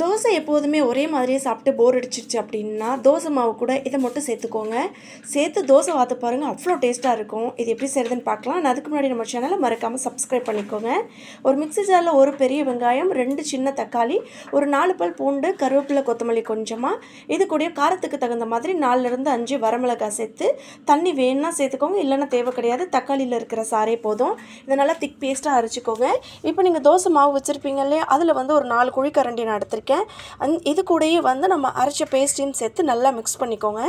தோசை எப்போதுமே ஒரே மாதிரியே சாப்பிட்டு போர் அடிச்சிருச்சு அப்படின்னா தோசை மாவு கூட இதை மட்டும் சேர்த்துக்கோங்க. சேர்த்து தோசை வாத்து பாருங்கள் அவ்வளோ டேஸ்ட்டாக இருக்கும். இது எப்படி செய்கிறதுன்னு பார்க்கலாம். நான் அதுக்கு முன்னாடி நம்ம சேனலை மறக்காமல் சப்ஸ்கிரைப் பண்ணிக்கோங்க. ஒரு மிக்ஸி ஜாரில் ஒரு பெரிய வெங்காயம் ரெண்டு சின்ன தக்காளி ஒரு நாலு பல் பூண்டு கருவேப்பிலை கொத்தமல்லி கொஞ்சமாக இது கூட காரத்துக்கு தகுந்த மாதிரி நாலுலேருந்து அஞ்சு வரமிளகாய் சேர்த்து தண்ணி வேணும்னா சேர்த்துக்கோங்க. இல்லைன்னா தேவை கிடையாது. தக்காளியில் இருக்கிற சாரே போதும். இதை நல்லா திக் பேஸ்ட்டாக அரைச்சிக்கோங்க. இப்போ நீங்கள் தோசை மாவு வச்சுருப்பீங்க இல்லையா? அதில் வந்து ஒரு நாலு குழி கரண்டி நான் எடுத்துருக்கேன். அந் இது கூடயே வந்து நம்ம அரைச்ச பேஸ்ட்டையும் சேர்த்து நல்லா மிக்ஸ் பண்ணிக்கோங்க.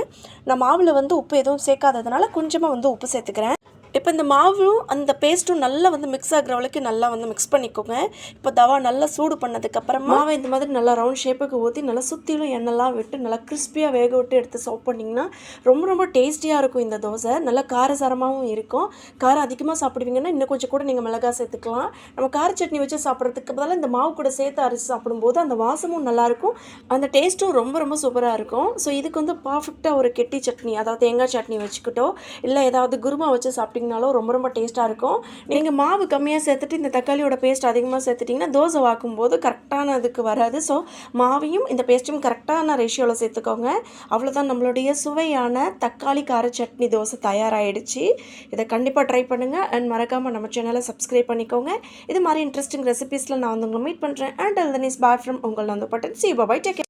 நான் மாவில் வந்து உப்பு எதுவும் சேர்க்காததுனால கொஞ்சமாக வந்து உப்பு சேர்த்துக்கிறேன். இப்போ இந்த மாவும் அந்த பேஸ்ட்டும் நல்லா வந்து மிக்ஸ் ஆகுற அளவுக்கு நல்லா வந்து மிக்ஸ் பண்ணிக்கோங்க. இப்போ தவா நல்லா சூடு பண்ணதுக்கப்புறமா மாவை இந்த மாதிரி நல்லா ரவுண்ட் ஷேப்புக்கு ஊற்றி நல்லா சுற்றிலும் எண்ணெய்லாம் விட்டு நல்லா கிறிஸ்பியாக வேக விட்டு எடுத்து சர்வ் பண்ணிங்கன்னா ரொம்ப ரொம்ப டேஸ்டியாக இருக்கும் இந்த தோசை. நல்லா காரசாரமாகவும் இருக்கும். காரம் அதிகமாக சாப்பிடுவீங்கன்னா இன்னும் கொஞ்சம் கூட நீங்கள் மிளகா சேர்த்துக்கலாம். நம்ம கார சட்னி வச்சு சாப்பிட்றதுக்கு பதிலாக இந்த மாவு கூட சேர்த்து அரைச்சி சாப்பிடும்போது அந்த வாசமும் நல்லாயிருக்கும் அந்த டேஸ்ட்டும் ரொம்ப ரொம்ப சூப்பராக இருக்கும். ஸோ இதுக்கு வந்து பர்ஃபெக்டாக ஒரு கெட்டி சட்னி அதாவது தேங்காய் சட்னி வச்சுக்கிட்டோ இல்லை ஏதாவது குருமா வச்சு சாப்பிட்டிங்கனாலும் ரொம்ப ரொம்ப டேஸ்ட்டாக இருக்கும். நீங்கள் மாவு கம்மியாக சேர்த்துட்டு இந்த தக்காளியோட பேஸ்ட் அதிகமாக சேர்த்துட்டிங்கன்னா தோசை வாக்கும்போது கரெக்டான அதுக்கு வராது. ஸோ மாவையும் இந்த பேஸ்ட்டும் கரெக்டான ரேஷியோவில் சேர்த்துக்கோங்க. அவ்வளோதான் நம்மளுடைய சுவையான தக்காளி கார சட்னி தோசை தயாராகிடுச்சு இதை கண்டிப்பாக ட்ரை பண்ணுங்கள் அண்ட் மறக்காமல் நம்ம சேனலை சப்ஸ்கிரைப் பண்ணிக்கோங்க. இது மாதிரி இன்ட்ரெஸ்டிங் ரெசிபீஸில் நான் வந்து உங்களை மீட் பண்ணுறேன் அண்ட் அல் தனிஸ் பாய் ஃப்ரம் உங்கள் வந்து பட்டன் சி பாய் டேக்